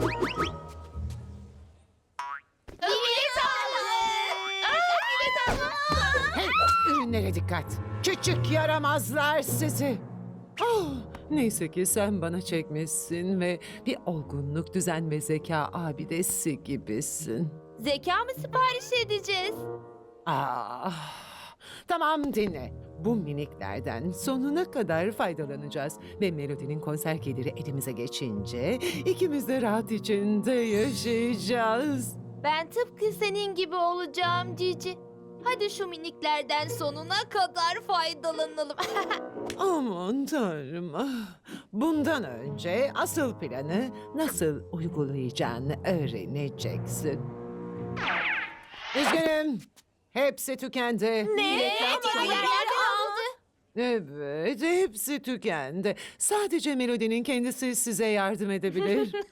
Bilet. Hey, ürünlere dikkat. Küçük yaramazlar sizi. Ah, neyse ki sen bana çekmişsin ve bir olgunluk, düzen ve zeka abidesi gibisin. Zeka mı sipariş edeceğiz? Ah, tamam dinle. Bu miniklerden sonuna kadar faydalanacağız. Ve Melody'nin konser geliri elimize geçince ikimiz de rahat içinde yaşayacağız. Ben tıpkı senin gibi olacağım Cici. Hadi şu miniklerden sonuna kadar faydalanalım. Aman tanrım. ah. Bundan önce asıl planı nasıl uygulayacağını öğreneceksin. Üzgünüm. Hepsi tükendi. ne? Ama kaldı? Evet, hepsi tükendi. Sadece Melody'nin kendisi size yardım edebilir.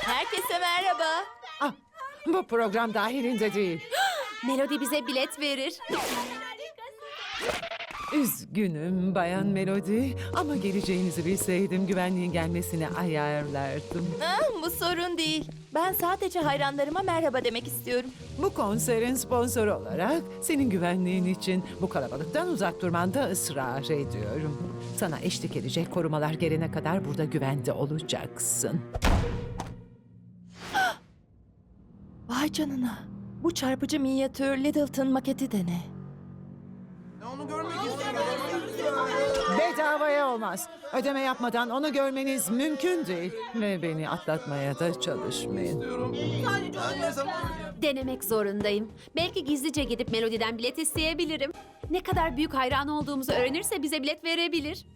Herkese merhaba. ah, bu program dahilinde değil. Melody bize bilet verir. Üzgünüm Bayan Melody ama geleceğinizi bilseydim güvenliğin gelmesini ayarlardım. Ah, bu sorun değil. Ben sadece hayranlarıma merhaba demek istiyorum. Bu konserin sponsoru olarak senin güvenliğin için bu kalabalıktan uzak durmanda ısrar ediyorum. Sana eşlik edecek korumalar gelene kadar burada güvende olacaksın. Vay canına. Bu çarpıcı minyatür Littleton maketi de ne? Bedavaya olmaz. Ödeme yapmadan onu görmeniz mümkün değil. Ve beni atlatmaya da çalışmayın. Denemek zorundayım. Belki gizlice gidip Melody'den bilet isteyebilirim. Ne kadar büyük hayran olduğumuzu öğrenirse bize bilet verebilir.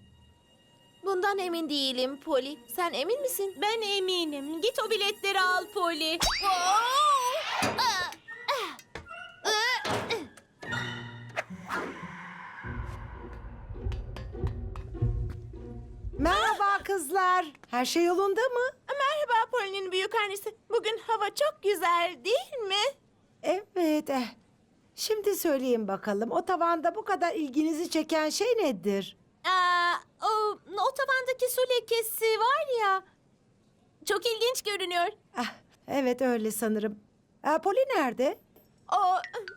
Bundan emin değilim Polly. Sen emin misin? Ben eminim. Git o biletleri al Poli. Merhaba kızlar. Her şey yolunda mı? Merhaba Poli'nin büyük annesi. Bugün hava çok güzel değil mi? Evet. eh. Şimdi söyleyin bakalım o tavanda bu kadar ilginizi çeken şey nedir? Aa, o, o tavandaki su lekesi var ya. Çok ilginç görünüyor. Ah, evet öyle sanırım. Aa, Poli nerede? O...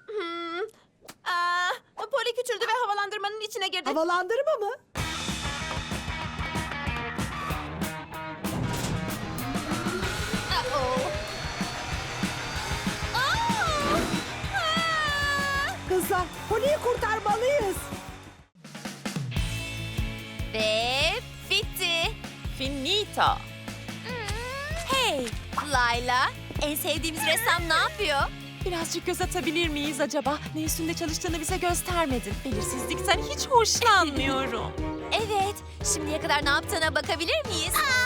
Hmm, aa, Poli küçüldü ve havalandırmanın içine girdi. Havalandırma mı? Kızlar Poli'yi kurtarmalıyız. Ve bitti. Finito. Hey, Layla. En sevdiğimiz ressam ne yapıyor? Birazcık göz atabilir miyiz acaba? Ne üstünde çalıştığını bize göstermedin. Belirsizlikten hiç hoşlanmıyorum. Evet, şimdiye kadar ne yaptığına bakabilir miyiz? tabii.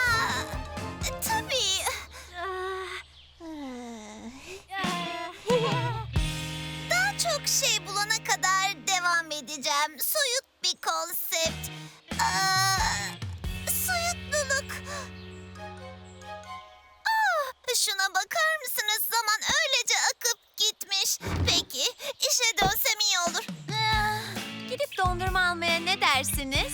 İşe dönsem iyi olur. Ah, Gidip dondurma almaya ne dersiniz?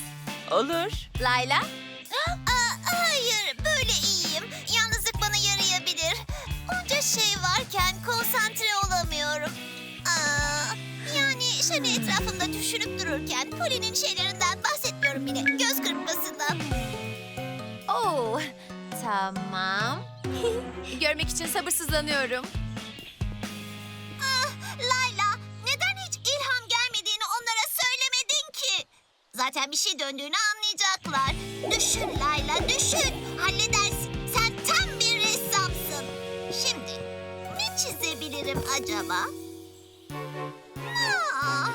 Olur. Layla? Aa, hayır, böyle iyiyim. Yalnızlık bana yarayabilir. Onca şey varken konsantre olamıyorum. Aa, yani şöyle etrafımda düşünüp dururken Poli'nin şeylerinden bahsetmiyorum bile. Göz kırpmasından. Oo, tamam. Görmek için sabırsızlanıyorum. Şey döndüğünü anlayacaklar. Düşün Layla, düşün. Halledersin. Sen tam bir ressamsın. Şimdi ne çizebilirim acaba? Aa,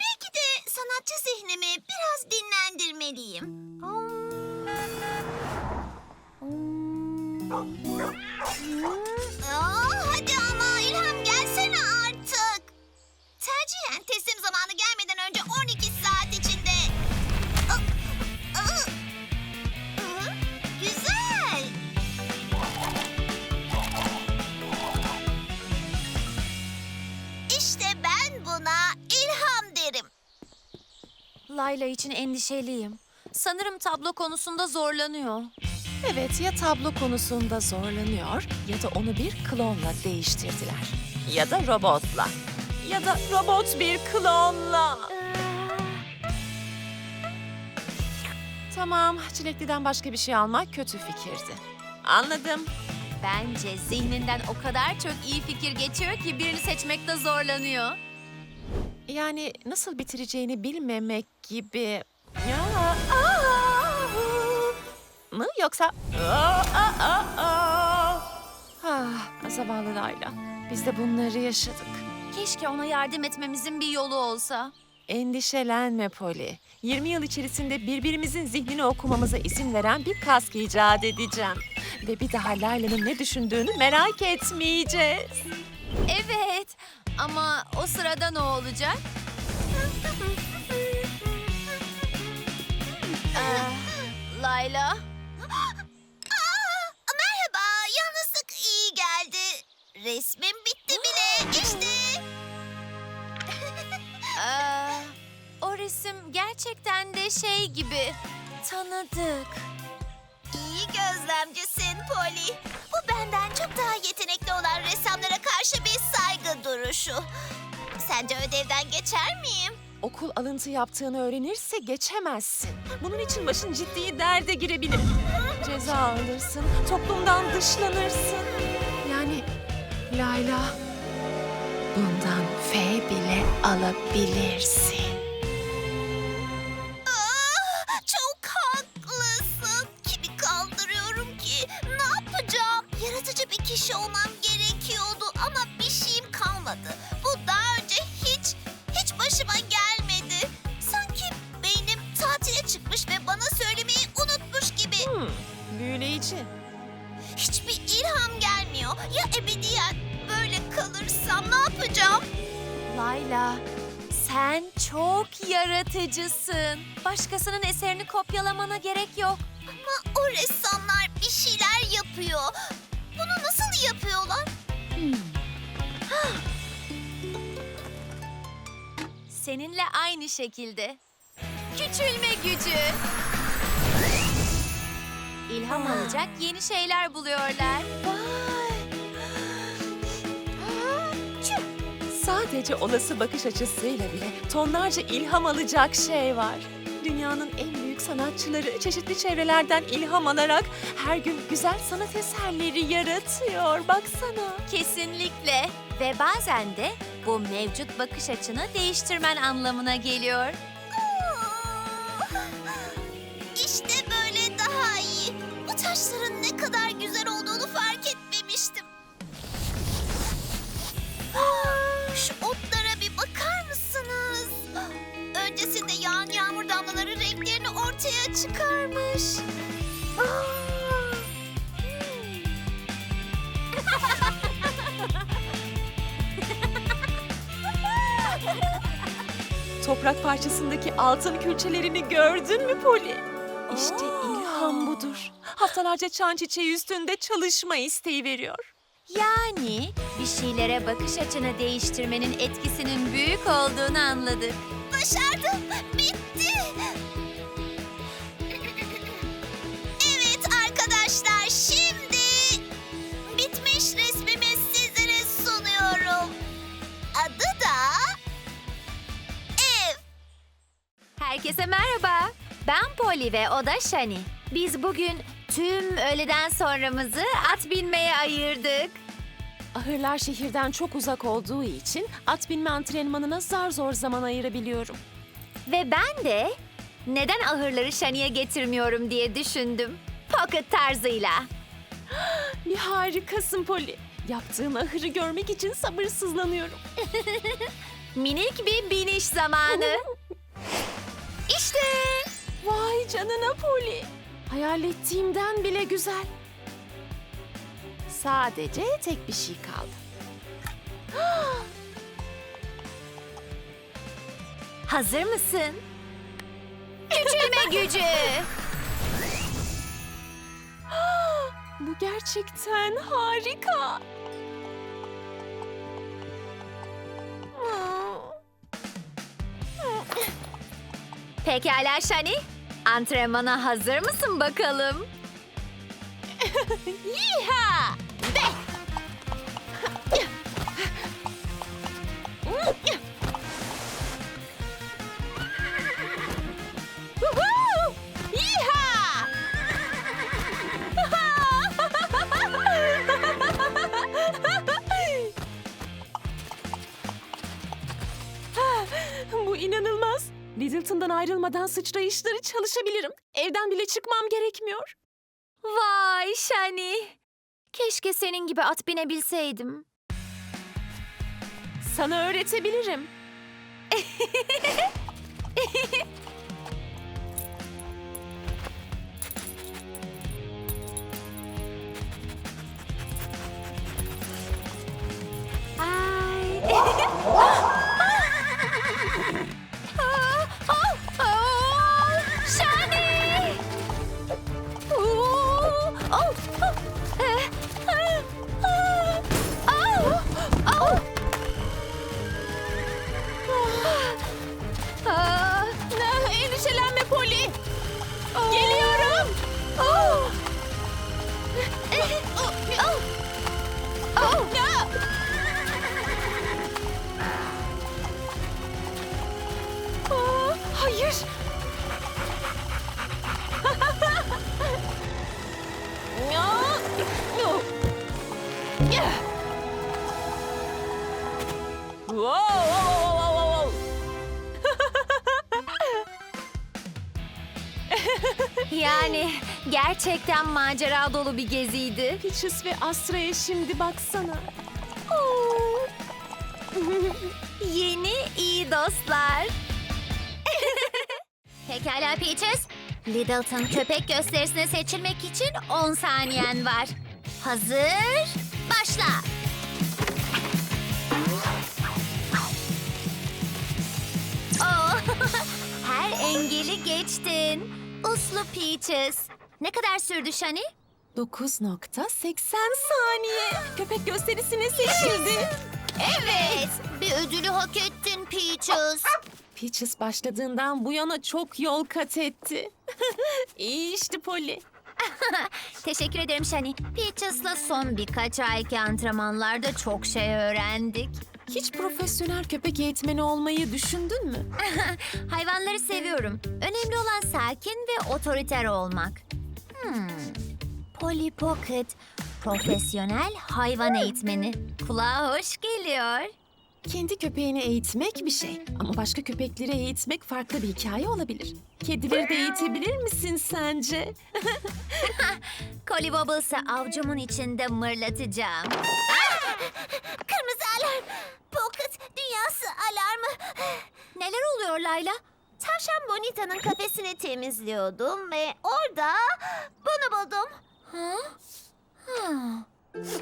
belki de sanatçı zihnimi biraz dinlendirmeliyim. Aa, hadi ama ilham gelsene artık. Tercihen teslim zamanı gelmeden önce 12 Layla için endişeliyim. Sanırım tablo konusunda zorlanıyor. Evet ya tablo konusunda zorlanıyor ya da onu bir klonla değiştirdiler. Ya da robotla. Ya da robot bir klonla. Tamam, çilekliden başka bir şey almak kötü fikirdi. Anladım. Bence zihninden o kadar çok iyi fikir geçiyor ki birini seçmekte zorlanıyor. Yani nasıl bitireceğini bilmemek gibi. Ya, aa, mı yoksa? Aa, aa, aa, aa. Ah, zavallı Layla. Biz de bunları yaşadık. Keşke ona yardım etmemizin bir yolu olsa. Endişelenme Polly. 20 yıl içerisinde birbirimizin zihnini okumamıza izin veren bir kask icat edeceğim. Ve bir daha Layla'nın ne düşündüğünü merak etmeyeceğiz. Evet ama o sırada ne olacak? Ah, Layla, Aa, merhaba, yalnızlık iyi geldi. Resmim bitti bile, işte. ah, o resim gerçekten de şey gibi tanıdık. İyi gözlemcisin Polly. Bu benden çok daha yetenekli olan ressamlara karşı bir saygı duruşu. Sence ödevden geçer miyim? Okul alıntı yaptığını öğrenirse geçemezsin. Bunun için başın ciddi derde girebilir. Ceza alırsın, toplumdan dışlanırsın. Yani Layla, bundan F bile alabilirsin. Büyüleyici. Hiçbir ilham gelmiyor. Ya ebediyen böyle kalırsam ne yapacağım? Layla, sen çok yaratıcısın. Başkasının eserini kopyalamana gerek yok. Ama o ressamlar bir şeyler yapıyor. Bunu nasıl yapıyorlar? Seninle aynı şekilde. Küçülme gücü. İlham alacak yeni şeyler buluyorlar. Sadece olası bakış açısıyla bile tonlarca ilham alacak şey var. Dünyanın en büyük sanatçıları çeşitli çevrelerden ilham alarak her gün güzel sanat eserleri yaratıyor. Baksana. Kesinlikle. Ve bazen de bu mevcut bakış açını değiştirmen anlamına geliyor. Toprak parçasındaki altın külçelerini gördün mü Poli? İşte ilham budur. Haftalarca çan çiçeği üstünde çalışma isteği veriyor. Yani bir şeylere bakış açını değiştirmenin etkisinin büyük olduğunu anladık. Başardım. Herkese merhaba. Ben Polly ve o da Shani. Biz bugün tüm öğleden sonramızı at binmeye ayırdık. Ahırlar şehirden çok uzak olduğu için at binme antrenmanına zar zor zaman ayırabiliyorum. Ve ben de neden ahırları Shani'ye getirmiyorum diye düşündüm. Pocket tarzıyla. Bir harikasın Poli. Yaptığın ahırı görmek için sabırsızlanıyorum. Minik bir biniş zamanı. İşte. Vay canına Poli. Hayal ettiğimden bile güzel. Sadece tek bir şey kaldı. Hazır mısın? Küçülme gücü. Bu gerçekten harika. Pekala Shani. Antrenmana hazır mısın bakalım? Yiha! Ayrılmadan sıçrayışları çalışabilirim. Evden bile çıkmam gerekmiyor. Vay Shani. Keşke senin gibi at binebilseydim. Sana öğretebilirim. Ay. Yani gerçekten macera dolu bir geziydi. Peaches ve Astra'ya şimdi baksana. Yeni iyi dostlar. Pekala Peaches. Littleton köpek gösterisine seçilmek için 10 saniyen var. Hazır, başla. Oh, her engeli geçtin. Uslu Peaches. Ne kadar sürdü Shani? 9.80 saniye. Köpek gösterisine seçildi. Evet, bir ödülü hak ettin Peaches. Peaches başladığından bu yana çok yol kat etti. İyi işte Polly. Teşekkür ederim Shani. Peaches'la son birkaç ayki antrenmanlarda çok şey öğrendik. Hiç profesyonel köpek eğitmeni olmayı düşündün mü? Hayvanları seviyorum. Önemli olan sakin ve otoriter olmak. Hmm. Polly Pocket, profesyonel hayvan eğitmeni. Kulağa hoş geliyor. Kendi köpeğini eğitmek bir şey ama başka köpekleri eğitmek farklı bir hikaye olabilir. Kedileri de eğitebilir misin sence? Collie Wobbles'ı avcumun içinde mırlatacağım. Kırmızı alarm. Pocket dünyası alarmı. Neler oluyor Layla? Tavşan Bonita'nın kafesini temizliyordum ve orada bunu buldum. Ha? Ha.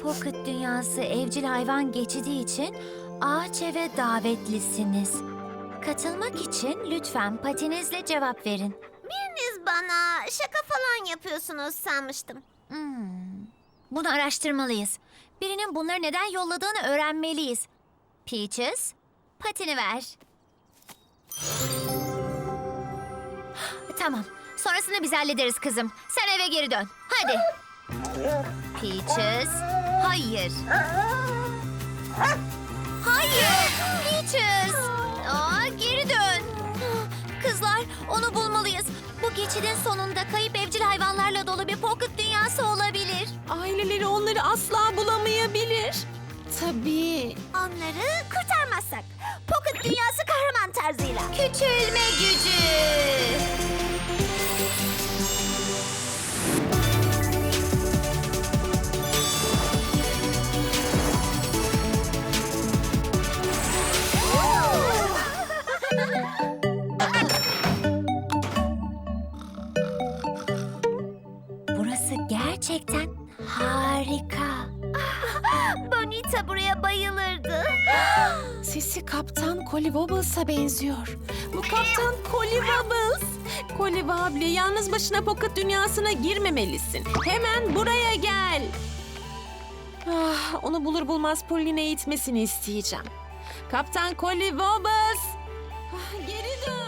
Pocket dünyası evcil hayvan geçidi için ağaç eve davetlisiniz. Katılmak için lütfen patinizle cevap verin. Biriniz bana şaka falan yapıyorsunuz sanmıştım. Hmm. Bunu araştırmalıyız. Birinin bunları neden yolladığını öğrenmeliyiz. Peaches, patini ver. Tamam. Sonrasını biz hallederiz kızım. Sen eve geri dön. Hadi. Peaches. Hayır. Hayır. Peaches. Aa, geri dön. Kızlar onu bulmalıyız. Bu geçidin sonunda kayıp evcil hayvanlarla dolu bir pocket dünyası olabilir. Aileleri onları asla bulamayabilir. Tabii. Onları kurtarmazsak. Pocket dünyası kahraman tarzıyla. Küçülme gücü. Wobbles'a benziyor. Bu Kaptan Collie Wobbles. Collie Wobble yalnız başına pocket dünyasına girmemelisin. Hemen buraya gel. Ah, onu bulur bulmaz Polly'ne eğitmesini isteyeceğim. Kaptan Collie Wobbles. Ah, geri dön.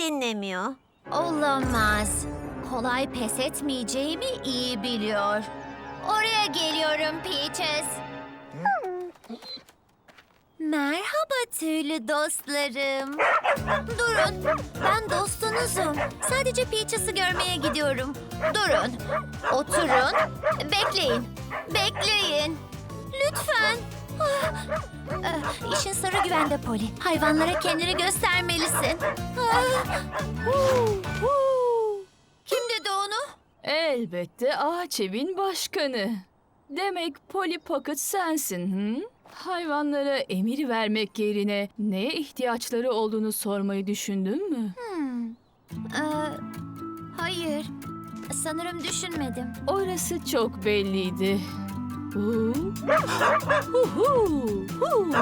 Dinlemiyor. Olamaz. Kolay pes etmeyeceğimi iyi biliyor. Oraya geliyorum Peaches. Merhaba tüylü dostlarım. Durun, ben dostunuzum. Sadece Peaches'ı görmeye gidiyorum. Durun, oturun, bekleyin, bekleyin. Lütfen. Ah, eh, İşin sırrı güvende Polly. Hayvanlara kendini göstermelisin. Ah, huu, huu. Kim dedi onu? Elbette ağaç evin başkanı. Demek Polly Pocket sensin, hı? Hayvanlara emir vermek yerine neye ihtiyaçları olduğunu sormayı düşündün mü? Hmm. Ee, hayır. Sanırım düşünmedim. Orası çok belliydi. Hu. Hu hu hu.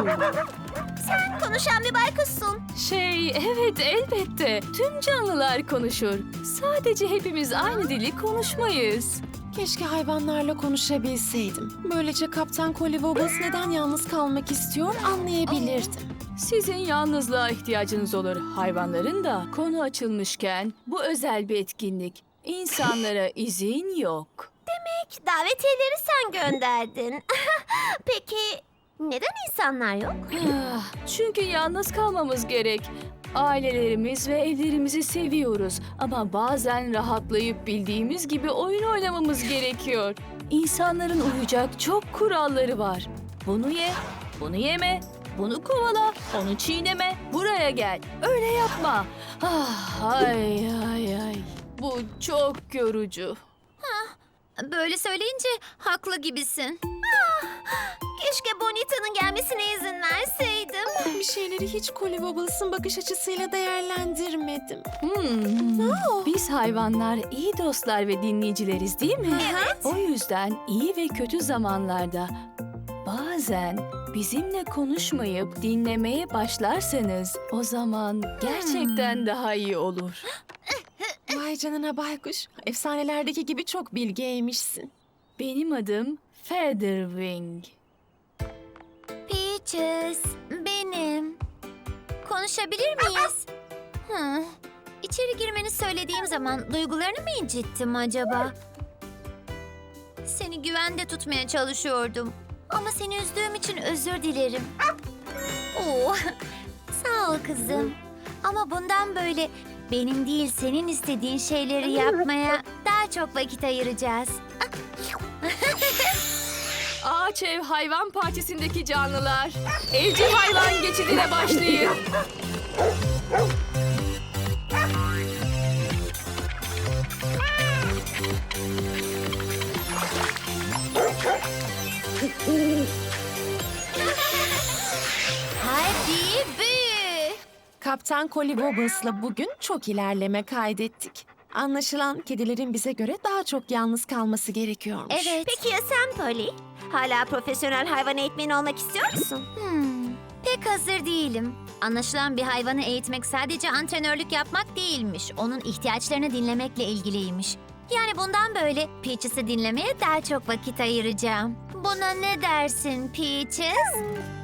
Konuşan bir baykuşsun. Şey, evet elbette. Tüm canlılar konuşur. Sadece hepimiz aynı dili konuşmayız. Keşke hayvanlarla konuşabilseydim. Böylece Kaptan Wobbles neden yalnız kalmak istiyor anlayabilirdim. Sizin yalnızlığa ihtiyacınız olur. Hayvanların da konu açılmışken bu özel bir etkinlik. İnsanlara izin yok. Davetiyeleri sen gönderdin. Peki neden insanlar yok? Ah, Çünkü yalnız kalmamız gerek. Ailelerimiz ve evlerimizi seviyoruz ama bazen rahatlayıp bildiğimiz gibi oyun oynamamız gerekiyor. İnsanların uyacak çok kuralları var. Bunu ye, bunu yeme, bunu kovala, onu çiğneme, buraya gel. Öyle yapma. Ah, ay ay ay. Bu çok yorucu. Böyle söyleyince haklı gibisin. Keşke Bonita'nın gelmesine izin verseydim. Bir şeyleri hiç Collie Wobbles'ın bakış açısıyla değerlendirmedim. Hmm. Biz hayvanlar iyi dostlar ve dinleyicileriz değil mi? Evet. O yüzden iyi ve kötü zamanlarda bazen bizimle konuşmayıp dinlemeye başlarsanız o zaman gerçekten daha iyi olur. Vay canına baykuş. Efsanelerdeki gibi çok bilgeymişsin. Benim adım Featherwing. Peaches, benim. Konuşabilir miyiz? Hı. İçeri girmeni söylediğim zaman duygularını mı incittim acaba? Seni güvende tutmaya çalışıyordum. Ama seni üzdüğüm için özür dilerim. Oo, sağ ol kızım. Ama bundan böyle benim değil senin istediğin şeyleri yapmaya daha çok vakit ayıracağız. Ağaç Ev Hayvan Parçası'ndaki canlılar. Evcil hayvan geçidine başlayın. Kaptan Collie Wobbles'la bugün çok ilerleme kaydettik. Anlaşılan kedilerin bize göre daha çok yalnız kalması gerekiyormuş. Evet. Peki ya sen Polly? Hala profesyonel hayvan eğitmeni olmak istiyor musun? Hmm, pek hazır değilim. Anlaşılan bir hayvanı eğitmek sadece antrenörlük yapmak değilmiş. Onun ihtiyaçlarını dinlemekle ilgiliymiş. Yani bundan böyle Peaches'ı dinlemeye daha çok vakit ayıracağım. Buna ne dersin Peaches?